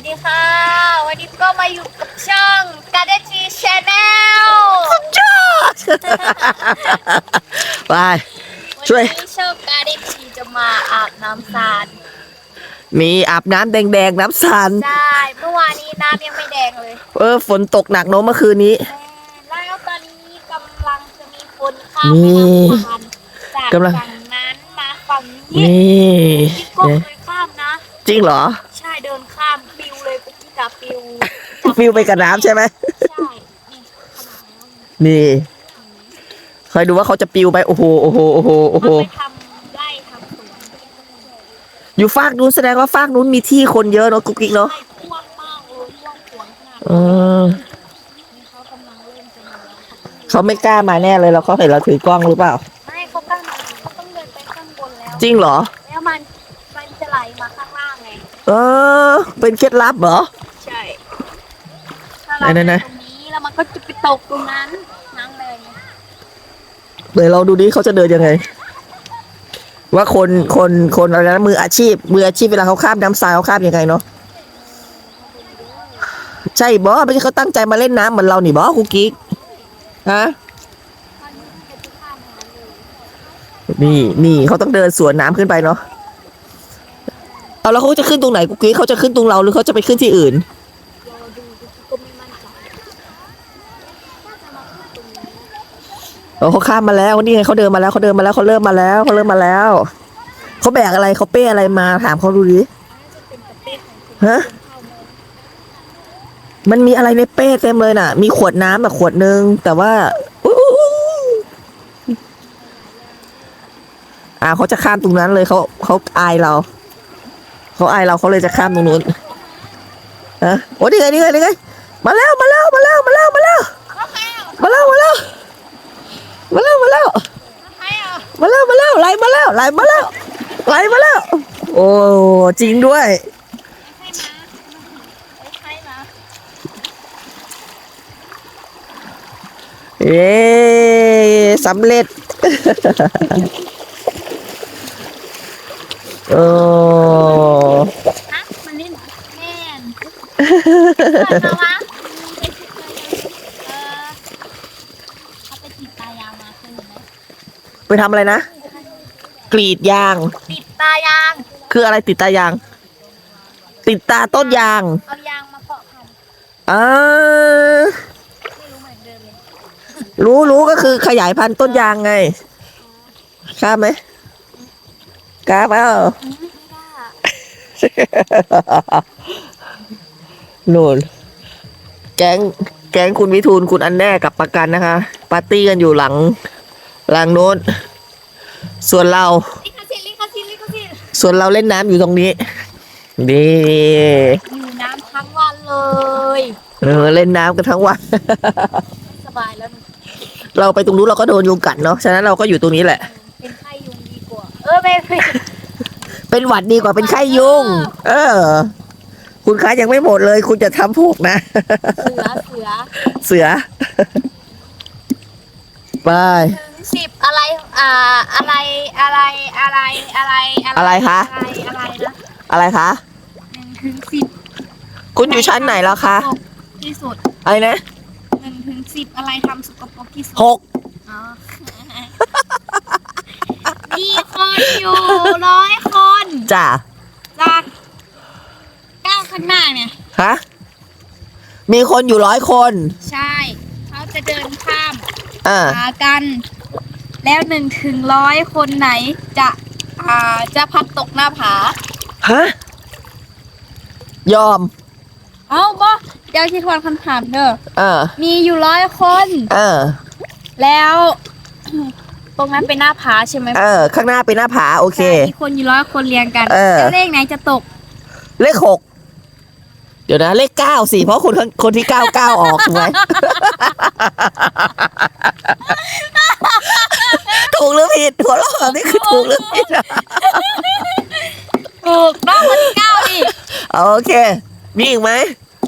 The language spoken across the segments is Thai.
วัสดีค่ะ วันนี้ก็มาอยู่กับช่องกาเดจีชาแนลไปวันช่วยนี้ช่องกาเดจีจะมาอาบน้ำสาดมีอาบน้ำแดงๆน้ำสันใช่เมื่อวานนี้น้ำยังไม่แดงเลย เออ ฝนตกหนักเนอะเมื่อคืนนี้แม่แล้วตอนนี้กำลังจะมีคนข้ามนี่แม่น้ำสานจากกำลังฝั่งนั้นมาฝั่งนี้นี่พี่ก็เคยข้ามนะ จริงเหรอ ใช่เดินข้ามปิว เลยปุ๊กกี้กาปิวฟิวไปกับน้ำใช่ไหมใช่นี่ขนาดแล้วนี่นี่คอยดูว่าเขาจะปิวไปโอ้โหโอ้โหโอ้โหโอ้โหมันไปทำไร่ทำสวนอยู่ฟากนู้นแสดงว่าฟากนู้นมีที่คนเยอะเนอะกุ๊กกิ๊กเนาะใช่กว้างมากเลยกว้างขวางขนาดเอนี้อนี่เขากำลังเล่นกันอยู่แล้วเขาไม่กล้ามาแน่เลยแล้วเขาเห็นเราถือกล้องหรือเปล่า ไม่เขาตั้งเขาต้องเดินไปข้างบนแล้ว จริงเหรอ แล้วมันมันจะไหลมาข้างล่างไง เออ เป็นเคล็ดลับเหรอใช่ถ้า เราไหนๆๆเดินตรงนี้แล้วมันก็จะไปตกตรงนั้นนั่งเลยไงเดี๋ยวเราดูดิเขาจะเดินยังไง ว่าคนคนคนอะไรนะมืออาชีพมืออาชีพเวลาเขาข้ามน้ำทรายเขาข้ามยังไงเนาะใช่บอไม่ใช่เขาตั้งใจมาเล่นน้ำเหมือนเราหนิบอคุกกิ๊กฮะตอนนี้มันจะข้ามน้ำเลยนี่นี่เขาต้องเดินสวนน้ำขึ้นไปเนาะเอาแล้วเขาจะขึ้นตรงไหนกุ๊กกิ๊กเขาจะขึ้นตรงเราหรือเขาจะไปขึ้นที่อื่น รอดูดูก็ไม่มั่นใจน่าจะมาขึ้นตรงนี้ เขาข้ามมาแล้วนี่ไงเขาเดินมาแล้วเขาเดินมาแล้วเขาเริ่มมาแล้วเขาเริ่มมาแล้วเขาแบกอะไรเขาเป้อะไรมาถามเขาดูดิเป็นกระเป้ของคุณฮะเข้ามามันมีอะไรในเป้เต็มเลยน่ะ มีขวดน้ำแบบขวดนึงแต่ว่าอ้าเขาจะข้ามตรงนั้นเลยเขาเขาอายเราเขาอายเราเขาเลยจะข้ามตรงนู้นฮะโอ้ดีไงดีไงดีไงมาแล้วมาแล้วมาแล้วมาแล้วมาแล้วเรอะมาแล้วมาแล้ว มาแล้วมาแล้วมาแล้วมาแล้วไหลมาแล้วไหลมาแล้วไหลมาแล้ว โอ้จริงด้วยใครมาใครมาเย้สำเร็จโอ้มันเล่นเหรอแม่นเกิดมาวะเออเขาไปติดตายางมาเคยเห็นไหมไปทำอะไรนะ กรีดยาง ติดตายาง คืออะไรติดตายาง ติดตาต้นยางเอายางมาเพาะพันธุ์อ่าไม่รู้เหมือนเดิมเลยรู้รู้ก็คือขยายพันธุ์ต้นยางไงกล้าไหมกล้าเปล่าไม่ได้นู่นแก๊ง แก๊งคุณวิทูลคุณอันแน่กับประกันนะคะ ปาร์ตี้กันอยู่หลัง หลังโน้นส่วนเรา ลิขสิทธิ์ลิขสิทธิ์ลิขสิทธิ์ส่วนเราเล่นน้ำอยู่ตรงนี้นี่อยู่น้ำทั้งวันเลย เออเล่นน้ำกันทั้งวัน สบายแล้วหนูเราไปตรงนู้นเราก็โดนยุงกัดเนาะฉะนั้นเราก็อยู่ตรงนี้แหละ เป็นไข้ยุงดีกว่า เออไม่ไม่เป็นหวัดดีกว่าเป็นไข้ยุง เออ คุณคะยังไม่หมดเลย คุณจะทำพวกนะ เสือเสือเสือ ไป ถึงสิบอะไรอ่าอะไรอะไรอะไรอะไรอะไรคะ อะไรอะไรนะอะไรคะ หนึ่งถึงสิบคุณอยู่ชั้นไหนแล้วคะที่สุดอะไรนะหนึ่งถึงสิบอะไรทำสกปรกที่สุดหกอ๋อมีคนอยู่ร้อยคน จ้ะจากก้าว ข้างหน้าเนี่ย ฮะ มีคนอยู่ร้อยคน ใช่ เขาจะเดินข้ามอ่า หากัน แล้วหนึ่งถึงร้อยคนไหนจะอ่าจะพัดตกหน้าผา ฮะ ยอม เอาบ่เดี๋ยวที่ทวนคำถามเด้อ เออ มีอยู่ร้อยคน เออ แล้ว ตรงนั้นเป็นหน้าผาใช่ไหมเออ ข้างหน้าเป็นหน้าผา โอเค ใช่มีคนอยู่ร้อยคนเรียงกันเออ แล้วเลขไหนจะตก เลขหกเดี๋ยวนะเลขเก้าสิเพราะคนคนที่เก้าเก้าออกถูกไหมถูกหรือผิดหัวเราะแบบนี้คือถูกหรือผิดอะถูกน้องคนที่เก้าดิโอเค มีอีกไหม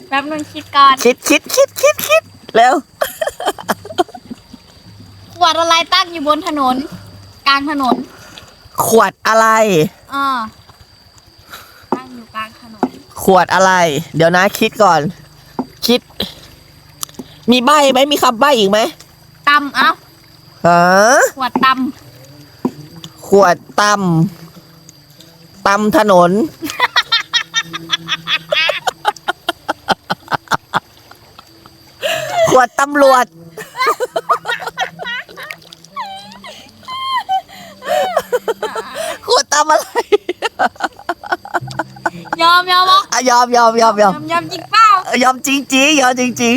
แป๊บนึงคิดก่อนคิดคิดคิดคิดคิดเร็วขวดอะไรตั้งอยู่บนถนน กลางถนน ขวดอะไรอ่าตั้งอยู่กลางถนน ขขวดอะไร เดี๋ยวนะคิดก่อน คิด มีใบไหมมีคำใบอีกไหมตำเอ้าฮะขวดตขวดตำตำถนน ขวดตำรวจ ขวดตำอะไรำยอมยอมบอกอะ ยอมยอมยอมยอมยอมจริงเปล่ายอมจริงจริงๆยอมจริงจริง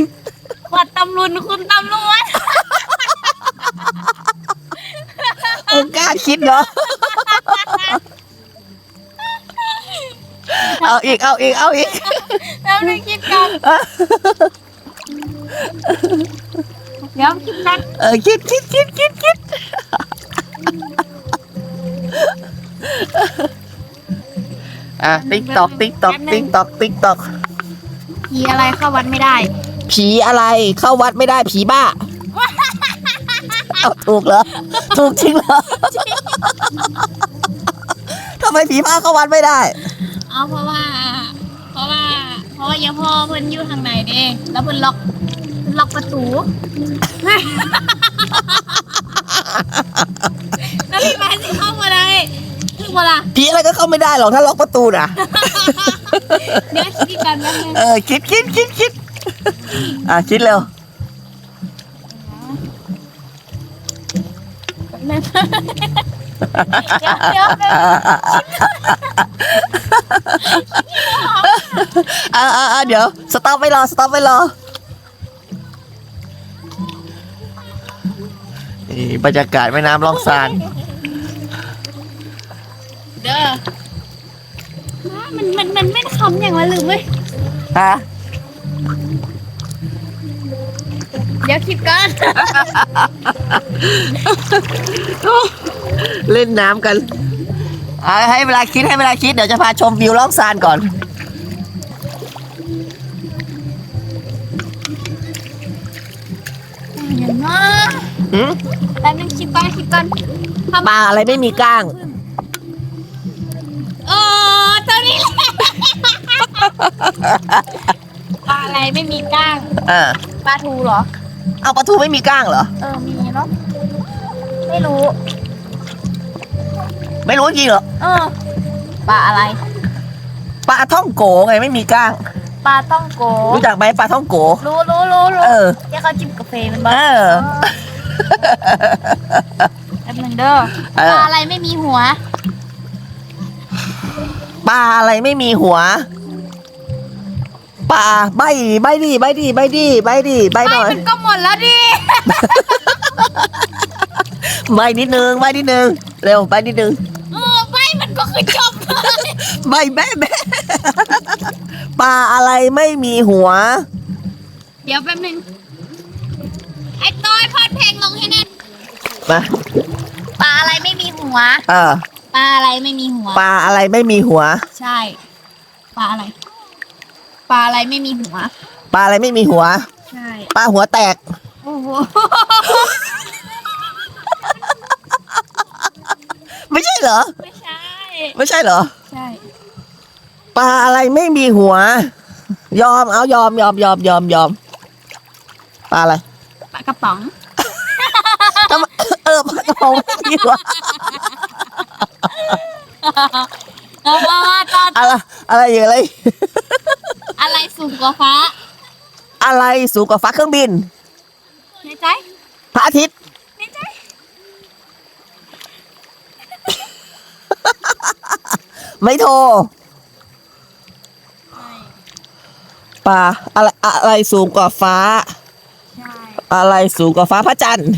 ขวดตำรุนคุณตำรวจๆผมกล้าคิดเนาะเอาอีกเอาอีกเอาอีกแล้วนึกคิดก่อนเดี๋ยวคิดก่อนเออคิดคิดคิดคิดคิด อะติ๊กตอกติ๊กตอกติ๊กตอกติ๊กตอกผีอะไรเข้าวัดไม่ได้ ผีอะไรเข้าวัดไม่ได้ผีบ้าเอาถูกเหรอถูกจริงเหรอทำไมผีบ้าเข้าวัดไม่ได้ เอาเพราะว่า เพราะว่า เพราะว่าอย่าพ่อเพิ่นอยู่ทางไหนเด้แล้วเพิ่นล็อกเพิ่นล็อกประตูแล้วพี่มาสิเข้ามาได้ คือเวลาผีอะไรก็เข้าไม่ได้หรอกถ้าล็อกประตูน่ะเดี๋ยวคิดกันแป๊บนึงเออคิดคิดคิดคิดอะคิดเร็วเดี๋ยวเดี๋ยวเดี๋ยวอ่าอ่าอ่าเดี๋ยวสต็อปไว้รอสต็อปไว้รอนี่บรรยากาศแม่น้ำล่องซาน เด้อมันมันมันไม่คำอย่างว่าลืมเว้ยฮะเดี๋ยวคิดกันเล่นน้ำกันอะให้เวลาคิดให้เวลาคิดเดี๋ยวจะพาชมวิวล่องซานก่อน อย่างน้อหืม แป๊บนึงคิดก่อนคิดก่อนปลาอะไรไม่มีก้างเอ อตัวนี้แหละปลาอะไรไม่มีก้างอ่าปลาทูเหรอ เอาปลาทูไม่มีก้างเหรอ เออ มีเนาะ ไม่รู้ ไม่รู้จริงเหรอ เออ ปลาอะไร ปลาท่องโกไงไม่มีก้าง ปลาต้องโก รู้จักไหมปลาท่องโก รู้รู้รู้รู้เออที่เขาจิบกาแฟมันเอบ้าอแป๊บนึงเด้อ เออปลาอะไรไม่มีหัว ป ลาอะไรไม่มีหัวปลาใบใบดีใบดีใบดีใบดีใบหน่อยมันก็หมดแล้วดิใบนิดนึงใบนิดนึงเร็วใบนิดนึงเออไม่มันก็คือจบเลยใบแบ๊ะแบ๊ะปลาอะไรไม่มีหัว เดี๋ยวแป๊บนึงไอ้ต้อยพอดเพลงลงให้แน่นมาปลาอะไรไม่มีหัว เออ ปลาอะไรไม่มีหัว ปลาอะไรไม่มีหัว ใช่ ปลาอะไร ปลาอะไรไม่มีหัว ปลาอะไรไม่มีหัว ใช่ ปลาหัวแตก โอ้โห ไม่ใช่เหรอ ไม่ใช่ ไม่ใช่เหรอ ใช่ ปลาอะไรไม่มีหัว ยอมเอายอมยอมยอมยอมยอมปลาอะไรปลากระป๋องทำไมเออปลากระพงไม่มีหัว แล้วว่าตอนอะไรอะไรอย่างไร อะไรสูงกว่าฟ้าอะไรสูงกว่าฟ้าเครื่องบิน ในใจพระอาทิตย์ ในใจไม่โทรปลาอะไรอะไรสูงกว่าฟ้า ใช่ อะไรสูงกว่าฟ้าพระจันทร์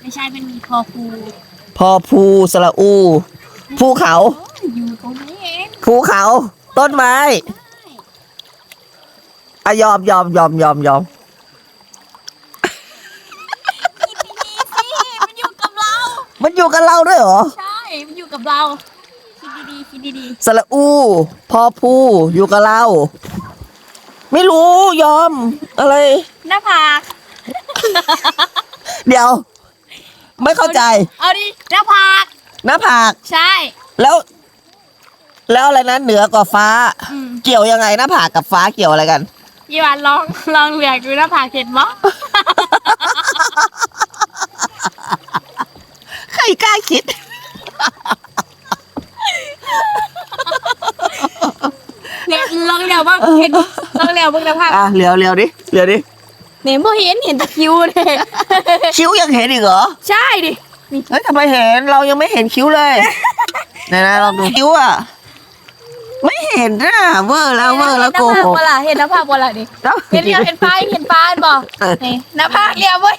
ไม่ใช่มันมีคอคู พอภูสระอู ภูเขาโอ้ยอยู่ตรงนี้เองภูเขา ต้นไม้อะยอมยอมยอมยอมยอมดีสิมันอยู่กับเรา มันอยู่กับเราด้วยเหรอ ใช่ มันอยู่กับเรา คิดดีๆคิดดีสระอู พอภูอยู่กับเรา ไม่รู้ยอมอะไร ๆหน้าผาก เดี๋ยว ไม่เข้าใจเอาดิหน้าผากหน้าผากใช่ แล้ว แล้วอะไรนะเหนือกว่าฟ้าเกี่ยวยังไงหน้าผากกับฟ้าเกี่ยวอะไรกัน ยี่หวานลองลองเหลือกดูหน้าผากเห็นมั้ใครกล้าคิดเนี่ยลองเดี๋ยวบ้างเห็นลองเดี๋ยวบ้างนะภาพอะเหลียวเหลียวดิเหลียวดิ เนี่ยพอเห็นเห็นแต่คิ้วเลย คิ้วยังเห็นอีกเหรอ ใช่ดิ เฮ้ยทำไมเห็นเรายังไม่เห็นคิ้วเลย ไหนนะลองดูคิ้วอะ ไม่เห็นนะเวอร์แล้วเวอร์แล้วโกหกเห็นหน้าผากวะล่ะเห็นหน้าผากวะล่ะดิแล้วเห็นเรียวเห็นฟ้าเห็นฟ้าบอกเออนี่หน้าผากเรียวเว้ย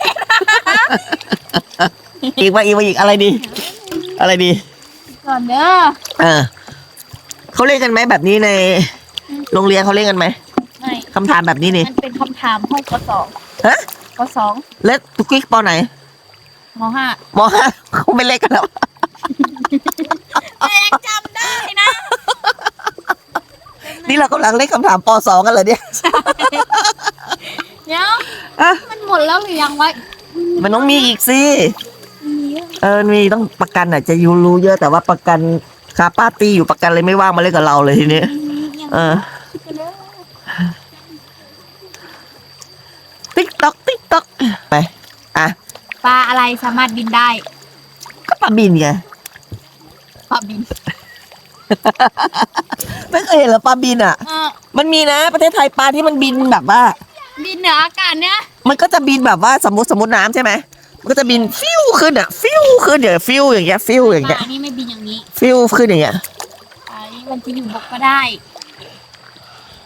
อีกมาอีกมาอีกอะไรดี อะไรดีก่อนเด้อเออเขาเล่นกันไหมแบบนี้ใน โรงเรียนเขาเล่นกันไหมไม่คำถามแบบนี้นี่มันเป็นคำถามห้องปสองฮะ ปสองเล็กตุกกิ๊กปอไหนมห้ามห้าเขาไม่เล่นกันแล้วแต่ยังจำได้นะนี่เรากำลังเล่นคำถามปสองกันเลยเนี่ยเดี๋ยวอะมันหมดแล้วหรือยังวะมันต้องมีอีกสิมีเยอะเออมีต้องประกันอะจะยูรู้เยอะแต่ว่าประกันคาป้าตีอยู่ประกันเลยไม่ว่างมาเล่นกับเราเลยทีนี้มียังเออคิดกันเลยติ๊กต๊อก ติ๊กต๊อกไปอะปลาอะไรสามารถบินได้ ก็ปลาบินไงปลาบินไม่เคยเห็นเหรอปลาบินอะ เออมันมีนะ ประเทศไทยปลาที่มันบินแบบว่า บินเหนืออากาศเนี่ยมันก็จะบินแบบว่าสมมติสมมติน้ำใช่ไหมมันก็จะบินฟิวขึ้นอะ ฟิวขึ้นอย่างฟิวอย่างเงี้ยฟิวอย่างปเงี้ยลานี่ไม่บินอย่างนี้ฟิวขึ้นอย่างเงี้ยปลานี่มันจะอยู่บกก็ได้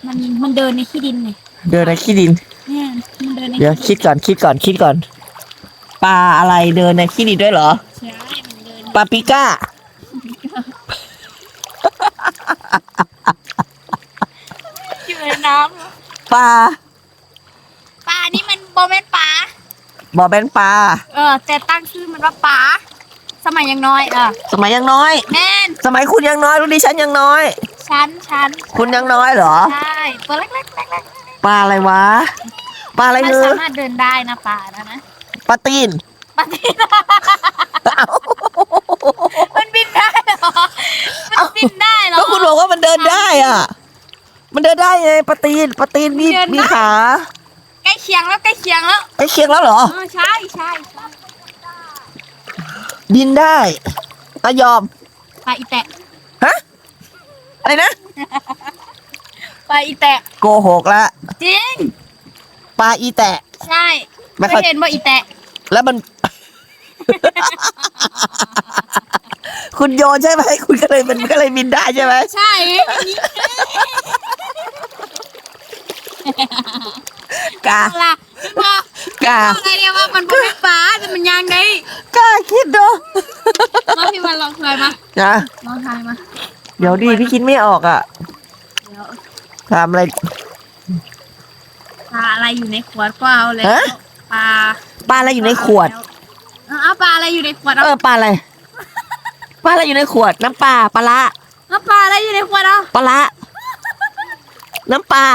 มันมันเดินในขี้ดินเนี่ยเดินในขี้ดิน เนี่ยมันเดินในเดี๋ยวคิดก่อนคิดก่อนคิดก่อนปลาอะไรเดินในขี้ดินด้วยเหรอใช่มันเดินปลาปิก้า อยู่ในน้ปลาำปลานี่มันโบเมนปลาบอแบนปลาเออแต่ตั้งชื่อมันว่าปลาสมัยยังน้อยเออสมัยยังน้อย แม่นสมัยคุณยังน้อยรุ่นดิฉันยังน้อย ชั้นชั้นคุณยังน้อยเหรอ ใช่ตัวเล็กๆเล็กปลาอะไรวะ ปลาอะไรๆมันเนื้อสามารถเดินได้นะปลานะนะปลาตีนปลาที่มันบินได้เหรอมันบินได้เหรอก็คุณบอกว่ามันเดินได้อะ มันเดินได้ไงปลาตีนปลาตีนมีเดินได้มีขาใกล้เคียงแล้วใกล้เคียงแล้วไอ้เคียงแล้วเหรอเออใช่ใช่ใช่บินได้อะยอมปลาอีแตะฮะอะไรนะปลาอีแตะโกหกละจริง ปลาอีแตะ ใช่ไม่ไม่เข้าเห็นว่าอีแตะแล้วมัน คุณโยนใช่ไหมคุณก็เลยมันก็เลยบินได้ใช่ไหมใช่อย่างนี้กล้าล่ะพี่พอกล้าอะไรเนี่ยว่ามันเป็นปลาแต่มันยังไงกล้าคิดเนาะมาพี่วันลองทายมานะลองทายมาเดี๋ยวดิพี่คิดไม่ออกอะเดี๋ยวทำอะไรปลา อะไรอยู่ในขวดก็เอาแล้วฮะ ปลาปลาอะไรอยู่ในขวด เอาเอาปลาอะไรอยู่ในขวดเอเอาอปลาอะไร ปลาอะไรอยู่ในขวด น้ำปลาปลาละเอาปลาอะไรอยู่ในขวดเอาปลาละน้ำปลา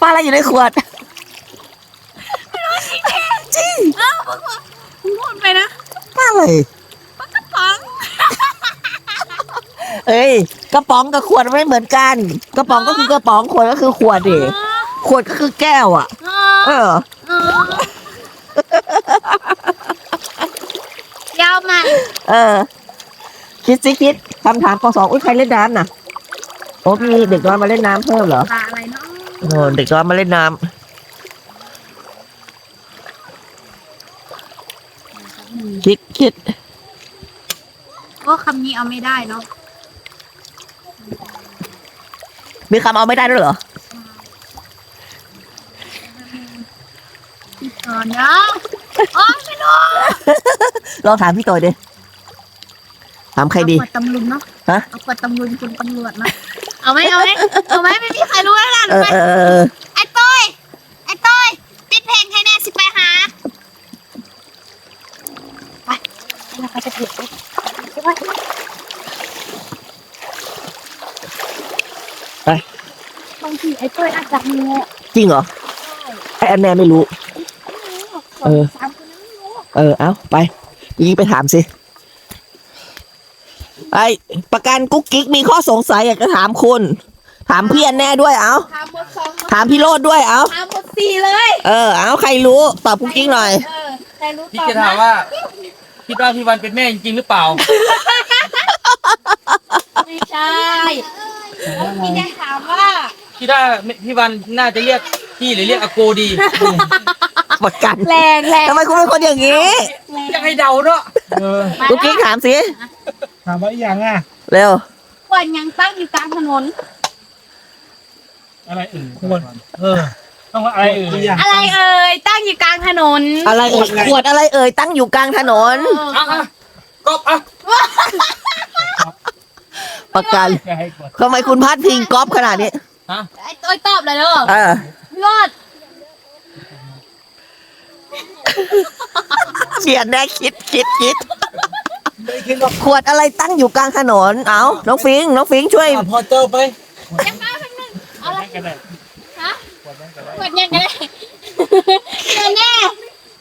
ปลาอะไรอยู่ในขวดจริงเอาผมผมพูดไปนะปลาอะไรปลากระป๋องเอ้ยกระป๋องกับขวดไม่เหมือนกัน กระป๋องก็คือกระป๋องขวดก็คือขวดดิ ขวดก็คือแก้วอะ เออเออเออยาวมาเออ คิดสิคิดคำถามปสองอุ้ยใครเล่นน้ำน่ะโอ้มีเด็กน้อยมาเล่นน้ำเพิ่มเหรอปลาอะไรเนาะโอ้เด็กน้อยมาเล่นน้ำคิดคิดก็คำนี้เอาไม่ได้เนาะมีคำเอาไม่ได้ด้วยเหรอ อนเนาะอ๋อไม่รู้ลองถามพี่ตัวดิถามใครดี เอาขวดตำลุมเนาะฮะ เอาขวดตำลุมคุณตำรวจมาเอาไหมเอาไหมเอาไหมไม่มีใครรู้แล้วล่ะเอรู้อไหมเออเออไอ้ต้อยไอ้ต้อยปิดเพลงให้แน่สิไปหาไปเราไปจะปิดไปใช่ไหมไปบางทีไอ้ต้อยอาจจะงูจริงเหรอไอแอนแนนไม่รู้ เออ สามคนนั้นไม่รู้เออ เอาไปยิงไปถามสิมไอประกันกุ๊กกิ๊กมีข้อสงสัยอยากจะถามคุณ ถามพี่อันแน่ด้วยเอาถามหมดสองถามพี่โรดด้วยเอาถามหมดสี่เลยเออ เอาใครรู้ตอบกุ๊กกิ๊กหน่อย เออใครรู้พี่ตอบจะถามว่าคิดว่าพี่วันเป็นแม่จริงๆหรือเปล่า ไม่ใช่พี่จะถามว่า คิดว่าพี่วันน่าจะเรียกพี่หรือเรียกอาโกดี ประกันแรงแรงทำไมคุณเป็นคนอย่างนี้อยากให้เดาเนาะเออกุ๊กกิ๊กถามสิถามว่าอีหยังอะ เร็วขวดยังตั้งอยู่กลางถนน อะไรเอ่ยควรเออ ต้องว่าอะไรเอ่ยอย่างอะไรเอ่ยตั้งอยู่กลางถนนอะไรเอ่ยขวดอะไรเอ่ยตั้งอยู่กลางถนนอะอะก๊อฟอะประกันจะให้กดทำไมคุณพาดพิงก๊อฟขนาดนี้ฮะไอ้ตัวตอบเลยเด้อเออพี่รอด เสียแน่คิดคิดคิดไม่คิดว่าขวดอะไรตั้งอยู่กลางถนน เอาน้องฟิงน้องฟิงช่วยพอเจ้าไปยังมาแป๊บนึงเอาละกันเลยฮะขวดยังกันเลยเดี๋ยวแน่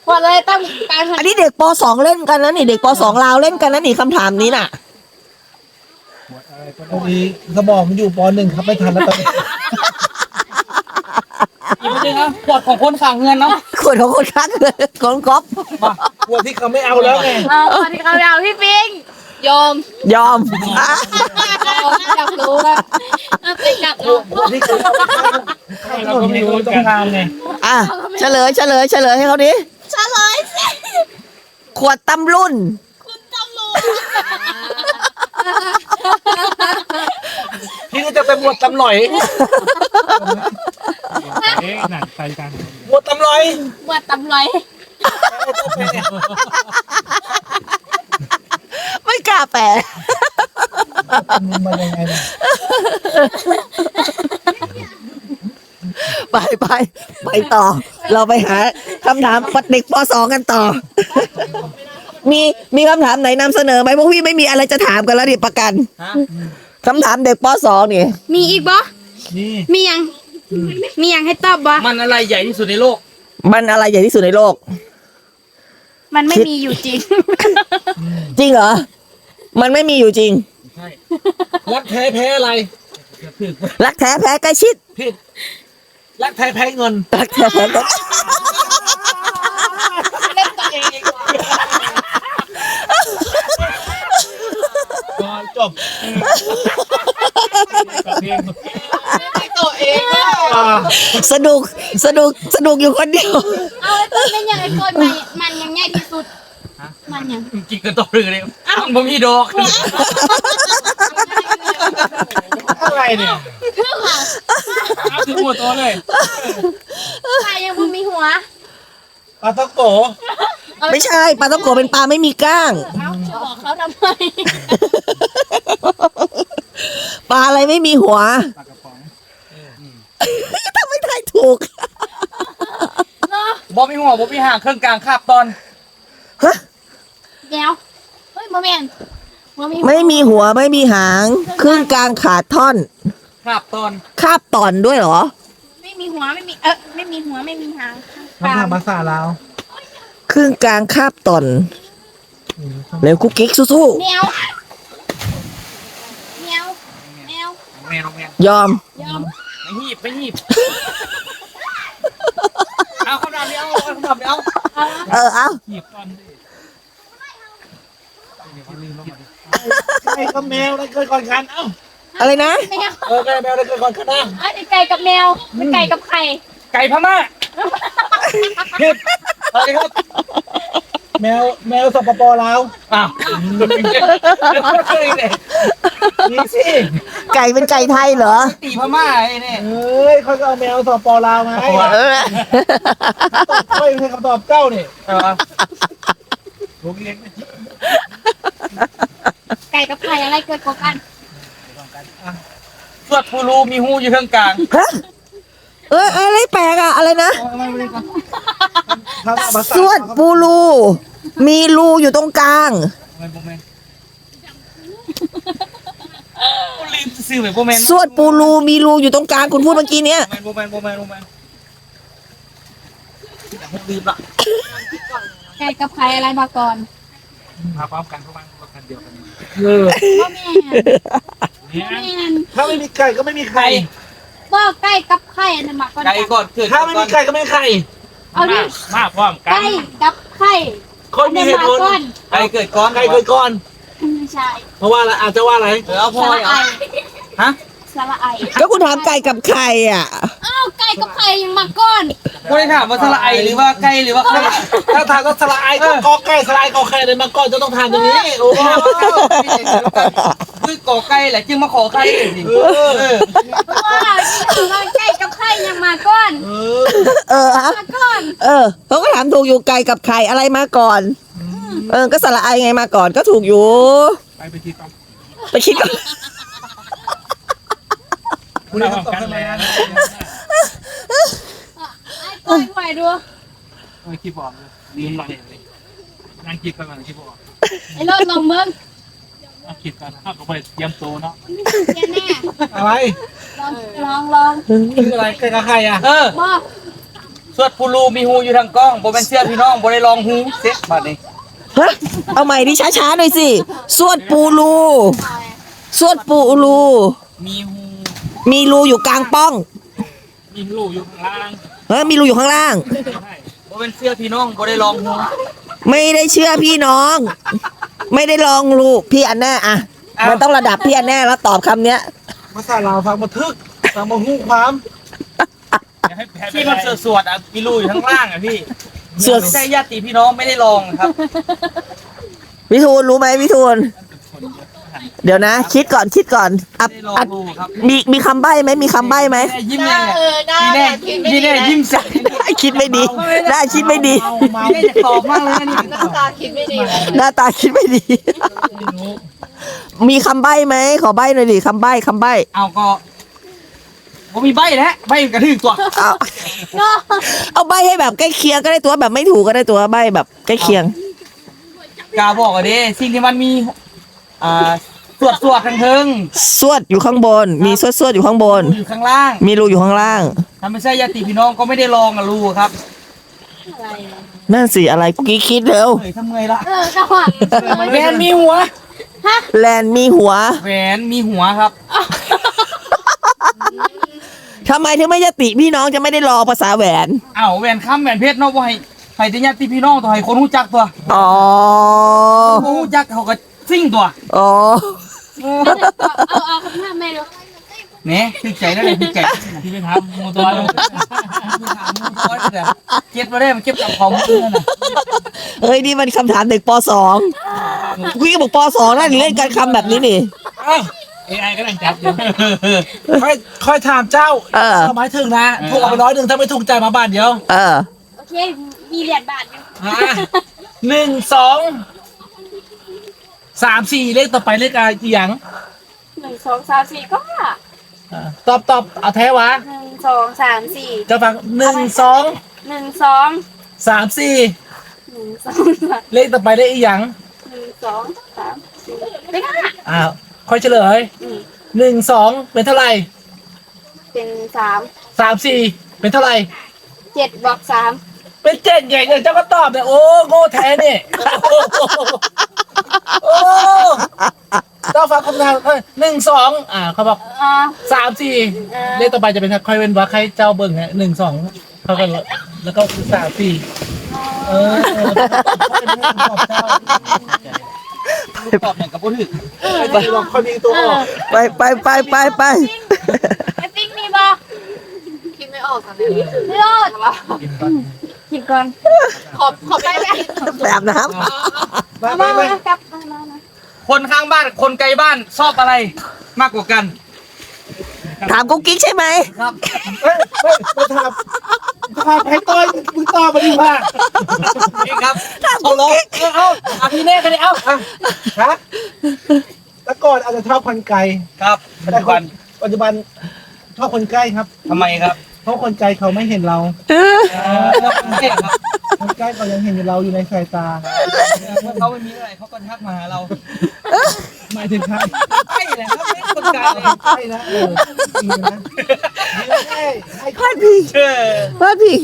ขวดอะไรตั้งอยู่กลางถนอันนนี้เด็กป .2 เล่นกันนะนี่เด็กป .2 ลาวเล่นกันนะนี่คำถามนี้น่ะ พอดีสมองมันอยู่ปหนึ่งครับไม่ทันแล้วตอนนี้ อีกไม่ใช่นะขวดของคนสั่งเงินเนาะขวดของคนค้างเลยของก๊อฟกลัวที่เขาไม่เอาแล้วไงเอาสวัสดีครับเราพี่ปิงยอมยอมอะอยากรู้ว่าเอาไปกลับเรากลัวที่เขาไม่เอาเราก็ไม่รู้ต้องการไงอะเฉลยเฉลยเฉลยให้เขาดิเฉลยสิขวดตำรุ่น คุณตำรวจพี่ก็จะไปบวชตำหน่อย เอ๊ะหนังใจกันบวชตำหน่อยว่าตำรวจไม่กล้าแปลมันมายังไงเนี่ยไปไปไปต่อ เราไปหาคำถามเด็กป .2 กันต่อ มีมีคำถามไหนนำเสนอไหมพวกพี่ไม่มีอะไรจะถามกันแล้วดิประกันฮะ คำถามเด็กป .2 นี่ มีอีกบ่ นี่ มียัง มียังให้ตอบบ่มันอะไรใหญ่ที่สุดในโลก มันอะไรใหญ่ที่สุดในโลก มันไม่มีอยู่จริง จริงเหรอ มันไม่มีอยู่จริง ใช่ รักแท้แพ้อะไร รักแท้แพ้ใกล้ชิด ผิด รักแท้แพ้เงิน รักแท้แพ้ใกล้เล่นตัวเองดีกว่าก็จบเล่นตัวเอง สนุกสนุกสนุกอยู่คนเดียวเอาไอ้ต้นเป็นยังไงต้นมันมันยังง่ายที่สุด มันยังกินกันต่อเลยเลยมันบ่มีดอกอะไรเนี่ยเพื่อค่ะเอาถึงหมดตัวเลยใครยังบ่มีหัวปลาตะโกไม่ใช่ปลาต้องโกะเป็นปลาไม่มีก้างเอาจะบอกเขาทำไมปลาอะไรไม่มีหัวปลากระป๋อง ทำไม่ได้ถูก บ่มีหัวบ่มีห่างเครื่องกลางคาบตอน ฮะ เดี๋ยวเฮ้ยโมเมนต์บ่มีหัวไม่มีหัวไม่มีหางครึ่งกลางขาดท่อน คาบตอนคาบตอนด้วยเหรอ ไม่มีหัวไม่มีเออไม่มีหัวไม่มีหางคำถามภาษาลาวครึ่งกลางคาบตอนเร็วกุ๊กกิ๊กสู้แมวแมวแมวแม่น้องแม่ๆยอมยอมไม่ หีบไม่หีบเอาคำถามนี้เอาเอาคำถามนี้เอาเอาเออเอาหยิบก่อนดิใช่ก็แมวได้เกิดก่อนกันเอ้าอะไรนะ แมวเออไก่แมวได้เกิดก่อนกันนะไอ้ไก่กับแมวไม่ไก่กับไข่ไก่พม่าผิดอะไรครับ แมวแมวสปปลาวอ้าวเคยเลยนี่สิไก่เป็นไก่ไทยเหรอ ตีพม่าไอ้เนี่ย เอ้ยเขาจะเอาแมวสปปลาวมาให้เออตอบไม่ใช่คำตอบเจ้านี่เออลูกเลี้ยงนะไก่กับไข่อะไรเกิดกว่ากัน สวดปูรูมีหูอยู่เครื่องกลางฮะ เอออะไรแปลกอะอะไรนะคำตอบภาษาสวดปูรู มีรูอยู่ตรงกลางโมเมนโมเมนลืมซื้อแบบโมเมนสวดปูรูมีรูอยู่ตรงกลางคุณพูดเมื่อกี้เนี้ยโมเมนโมเมนโมเมนลืมละไก่กับไข่อะไรมาก่อนมาพร้อมกันพร้อมกันเออบ่แม่นบ่แม่นถ้าไม่มีไก่ก็ไม่มีไข่ บ่ไก่กับไข่อันนั้นมาก่อนไก่ก่อนเกิดถ้าไม่มีไก่ก็ไม่มีไข่เอาดิมาพร้อมกันไก่กับไข่คนมีเหตุผลก่อนไก่เกิดก่อนไก่เกิดก่อนไม่ใช่เพราะว่าอะไรอาจจะว่าอะไรเออเอาพสอระยไอเอาฮะ สระไอก็คุณถามไก่กับไข่อะ อ้าวไก่กับไข่ยังมาก่อนไม่ได้ถามว่าสละไอหรือว่าไก่หรือว่าไข่ถ้าทานก็สลายก็กอไก่สลายกอไข่เลยมาก่อนจะต้องทานอย่างนี้ โอ้โหคือกอไก่แหละจึงมาขอไข่สิเออเออว้าวที่ว่าไก่กับไข่ยังมาก่อนเออเออฮะมาก่อนเออเขาก็ถามถูกอยู่ไก่กับไข่อะไรมาก่อน เออ ก็สละไอไงมาก่อนก็ถูกอยู่ ไปไปที่ต้องไปคิดก่อน มาพร้อมกันแล้วไอ้ก้อยไหวดูโอ้คิดบอกเลยลืมเลยนั่งคิดไปก่อนคิดบอกไอ้รถลงมืองนั่งคิดกันเอาก็ไปเตรียมตัวเนาะแค่แน่อะไรลองลองลองคืออะไรไก่กับไข่อะเออสวดปูรูมีหูอยู่ทางกล้องโบเป็นเสื้อพี่น้องโบได้ลองหูเซ็ตบัดนี้ฮะเอาใหม่ดิช้าๆหน่อยสิ สวดปูรูสวดปูรูมีหู มีรูอยู่กลางป้อง มีลูกอยู่ข้างล่างเออมีรูอยู่ข้างล่าง ใช่โบเป็นเสื้อพี่น้องโบได้ลองหูไม่ได้เชื่อพี่น้อง ไม่ได้ลองลูกพี่อันแน่อะมันต้องระดับพี่อันแน่แล้วตอบคำเนี้ย ภาษาลาวฟังมาทึกฟังมาหู้ความ อย่าให้แพ้ที่มันสวดสวดๆอะมีรูอยู่ข้างล่างอะพี่สวด ไม่ใช่ญาติพี่น้องไม่ได้ลองครับ วิทูลรู้ไหมวิทูล เดี๋ยวนะ คิดก่อนคิดก่อนอะไม่ได้ลองอะดูครับมีมีคำใบ้ไหมมีคำใบ้ไหมแน่ยิ้มยังไงพี่แน่พี่แน่ยิ้มใส่คิดไม่ดีหน้าคิดไม่ดีเมาเมาพี่แน่จะตอบมากเลยนะนี่หน้าตาคิดไม่ดี มีคำใบ้ไหมขอใบ้หน่อยดิคำใบ้คำใบ้เอาก็ผมมีใบแล้วใบกระถือตัวเอาเอาใบ้ให้แบบใกล้เคียงก็ได้ตัวแบบไม่ถูกก็ได้ตัวใบ้แบบใกล้เคียงกาบอกอะเด้สิ่งที่มันมี อ่าสวดสวดทางเทิงสวดอยู่ข้างบน มีสวดสวดอยู่ข้างบน อยู่ข้างล่างมีรูอยู่ข้างล่าง ถ้าไม่ใช่ญาติพี่น้องก็ไม่ได้ลองอะรูครับอะไรอะนั่นสิอะไรกุ๊กกี้คิดเร็วเฮ้ยทำไงล่ะเออก็ว่าแหวนมีหัวแลนด์มีหัวแหวนมีหัวครับ ทำไมถึงไม่ยติพี่น้องจะไม่ได้รอภาษาแหวน อ้าวแหวนค้ำแหวนเพชรเนาะบ่ให้ให้แต่ญาติพี่น้องตัวให้คนรู้จักตัวอ๋อ คนรู้จักเขาก็ ซิ่งตัวอ๋อเอาเอาคำถามแม่ดูเนี่ยคือใจนั่นเลยคือใจที่ไปถามมูตัวเลยเก็บมาได้มันเก็บกับของมือนั่นน่ะเฮ้ยนี่มันคำถามเด็กปสองกุ๊กกี้บอกปสองนั่นเล่นการคำแบบนี้นี่อ้าวเอไอก็นั่งจับอยู่ค่อยค่อยถามเจ้าเออหมายถึงนะถูกเอาไปร้อยหนึ่งถ้าไม่ถูกใจายมาบาทเดียว เออ โอเค มีเหรียญบาทอยู่อะหนึ่งสอง สามสี่เลขต่อไปเลขอะไรกี่อย่างหนึ่งสองสามสี่ก็อะตอบตอบเอาแท้วะหนึ่งสองสามสี่จะฟังหนึ่งสองหนึ่งสองสามสี่หนึ่งสองสามเลขต่อไปเลขอีกอย่างหนึ่งสองสามสี่เลขห้าอ้าวค่อยเฉลยอืมหนึ่งสองเป็นเท่าไหร่เป็นสามสามสี่เป็นเท่าไหร่ เจ็ดบอกสามเป็นเจ็ดใหญ่เลยเจ้าก็ตอบเนี่ยโอ้โง่แท้เนี่ย โอ้เจ้าฟังคำถามเอ้ยหนึ่งสองอ่าเขาบอกอ่าสามสี่เอ่อเลขต่อไปจะเป็นค่อยเว้นวรรคให้เจ้าเบิ่งฮะหนึ่งสองเขากันแล้วก็สามสี่เออเออเขาเป็นเรื่องของเจ้าตอบอย่างกับผู้ถือไปลองค่อยมีตัวออก ไปไปไปไปไปไอ้ปิ๊กมีบ่คิดไม่ออกตอนนี้ไม่รอดคิดก่อน ขอบขอบไปแล้วแบบน้มา มาไปมาไปมากลับมามามาคนข้างบ้านคนไกลบ้านชอบอะไรมากกว่ากันำถามกุ๊กกิ๊กใช่ไหมครับเฮ้ยเฮ้ยมาถามถามให้ต้อยมึงตอบมาดีกว่านี่ครับเอาลงเออเอาเอาพี่เน่กันเลยเอาอะฮะแต่ก่อนอาจจะชอบคนไกลครับปัจจุบันปัจจุบันชอบคนใกล้ครับทำไมครับเพ ราะคนไกลเขาไม่เห็นเราเออแล้วกรุงเทพครับคนใกล้เขายังเห็นเราอยู่ในสายตาถ้าเขาไม่มีอะไรเขาก็ทักมาหาเราหมายถึงใครใช่แหละครับไม่คนไกลเลยใช่นะเออดีนะดีนะให้ให้พาดพิงเชื่อพาดพิง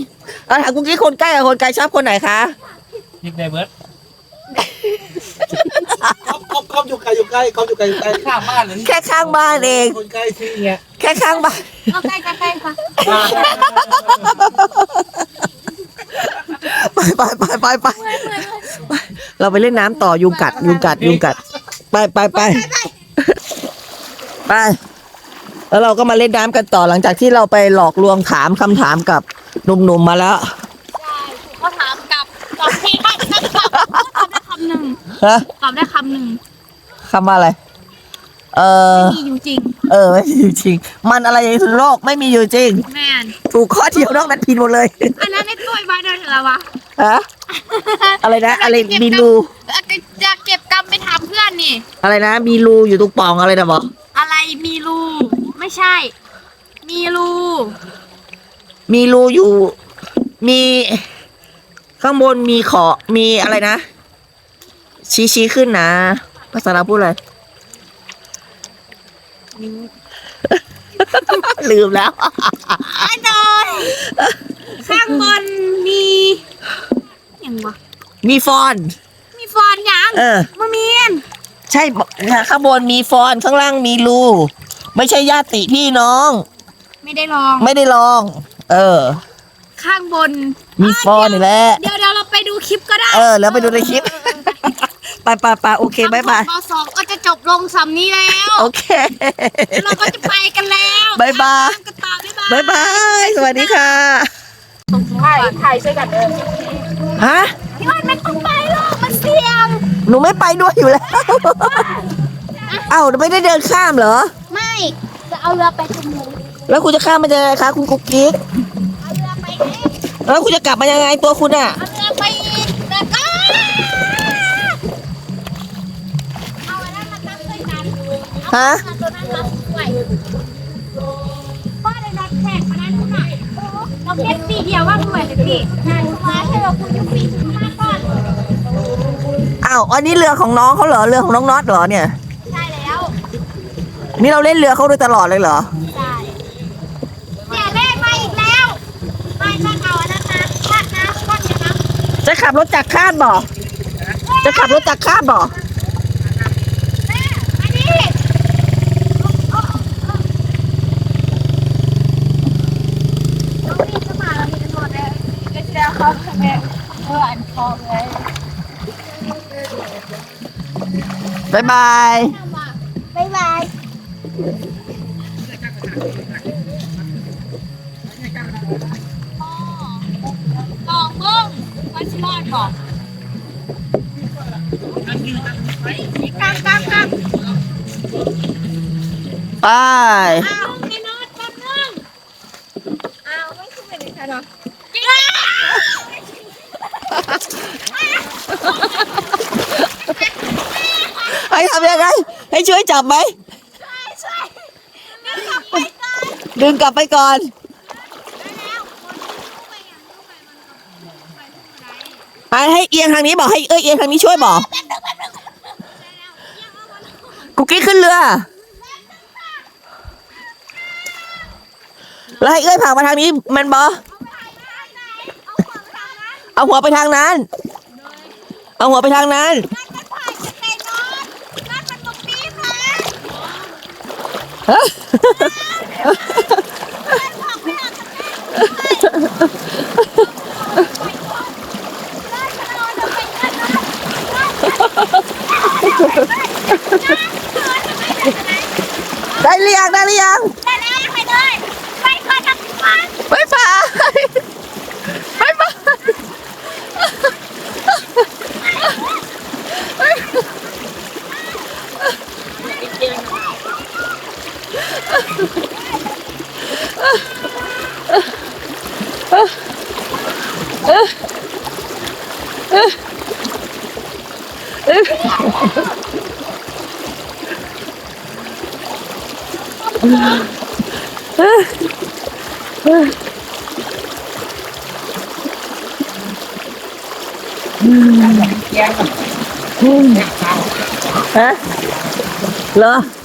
เอาถามกุ๊กกิ๊กคนใกล้กับคนไกลชอบคนไหนคะ ยิงในเบิร์ด เขาเขาเขาอยู่ไกลอยู่ใกล้เขาอยู่ไกลอยู่ใกล้ข้างบ้านเลยแค่ข้างบ้านเอง คนใกล้ที่เงี้ยแค่ข้างบ้านเอาใกล้ใกล้ใกล้ค่ะไปไปไปไปไปไปเราไปเล่นน้ำต่อยุงกัด ยุงกัดยุงกัด ไปไปไปไป แล้วเราก็มาเล่นน้ำกันต่อหลังจากที่เราไปหลอกลวงถามคำถามกับหนุ่มๆมาแล้ว ใช่เขาถามกลับสองทีค่ะจะตอบตอบได้คำหนึ่ง ฮะตอบได้คำหนึ่งคำว่าอะไร เออ มีอยู่จริง เออ ไม่มีอยู่จริง มันอะไรในโลกไม่มีอยู่จริง แม่นถูกข้อเดียวนอกนั้นผิดหมดเลย อันนั้นในตัวไว้เดินเหรอวะฮะ อะไรนะ อะไรมีรู เอ่อจะเก็บกรรมไปทำเพื่อนนี่ อะไรนะ มีรูอยู่ตรงปล่องอะไรนะบอกอะไรมีรูไม่ใช่ มีรูมีรูอยู่ มี ข้างบนมีขอ มีอะไรนะ ชี้ชี้ขึ้นนะภาษาเราวพูดอะไรลืมแล้วไอ้ดอยข้างบนมีอย่างวะมีฟอน มีฟอนต์ยังเออมามีนใช่ข้างบนมีฟอนข้างล่างมีรูไม่ใช่ญาติพี่น้อง ไม่ได้ลอง ไม่ได้ลอง เออ ข้างบนมีฟอนนี่แหละเดี๋ยวเดี๋ยวเราไปดูคลิปก็ได้ เออ แล้วไปดูในคลิป ไปไปไปโอเคบายบายปสองก็จะจบลงสำนี้แล้วโอเคเราก็จะไปกันแล้วบ๊ายบายตมกันต่อบ๊ายบายบายบายสวัสดีค่ะถ่ายถ่ายช่วยกันเดินฮะพี่วันไม่ต้องไปหรอกมันเสี่ยงหนูไม่ไปด้วยอยู่แล้วเอ้าไม่ได้เดินข้ามเหรอ ไม่จะเอาเรือไปจมูกแล้วคุณจะข้ามมายังไงคะคุณกุ๊กกิ๊กเอาเรือไปเองแล้วคุณจะกลับมายังไงตัวคุณอะเอาเรือไป ฮะเอาตัวนั้นมาไหวป้าได้นัดแขกมานั้นคุณหน่อยเราเก็บปีเดียวว่าเหมือนเลยพี่งานทุกวันให้เราคุยยุปีถึงมาก่อนอ้าวอันนี้เรือของน้องเขาเหรอเรือของน้องน็อตเหรอเนี่ยใช่แล้วนี่เราเล่นเรือเขาโดยตลอดเลยเหรอใช่เสียเลขมาอีกแล้วไม่ช่างเอาอันนั้นนะชาตินะชาตินะจะขับรถจากคาดบ่จะขับรถจากคาดบ่ แม่มาดิน้องนี่จะมาแล้วมีกันหมดเลยก็จะ เอาเขาทำไมเอออั ให้ทำยังไง ให้ช่วยจับไหมช่วยช่วยเดี๋ยวกลับไปก่อนดึงกลับไปก่อนแล้วคนไปอย่างนู้นไปมันก็ไปผู้ใดให้ให้เอียงทางนี้บอกให้เอ้ยเอียงทางนี้ช่วยบอก กุ๊กกี้ขึ้นเรือ แล้วให้เอ้ยผ่ามาทางนี้มันบอเอาหัวไปทางนั้น เอาหัวไปทางนั้นนั่นมันผ่านจะไปนอนนั่นมันตรงนี้นะฮะ ได้หรือยังได้หรือยัง 来。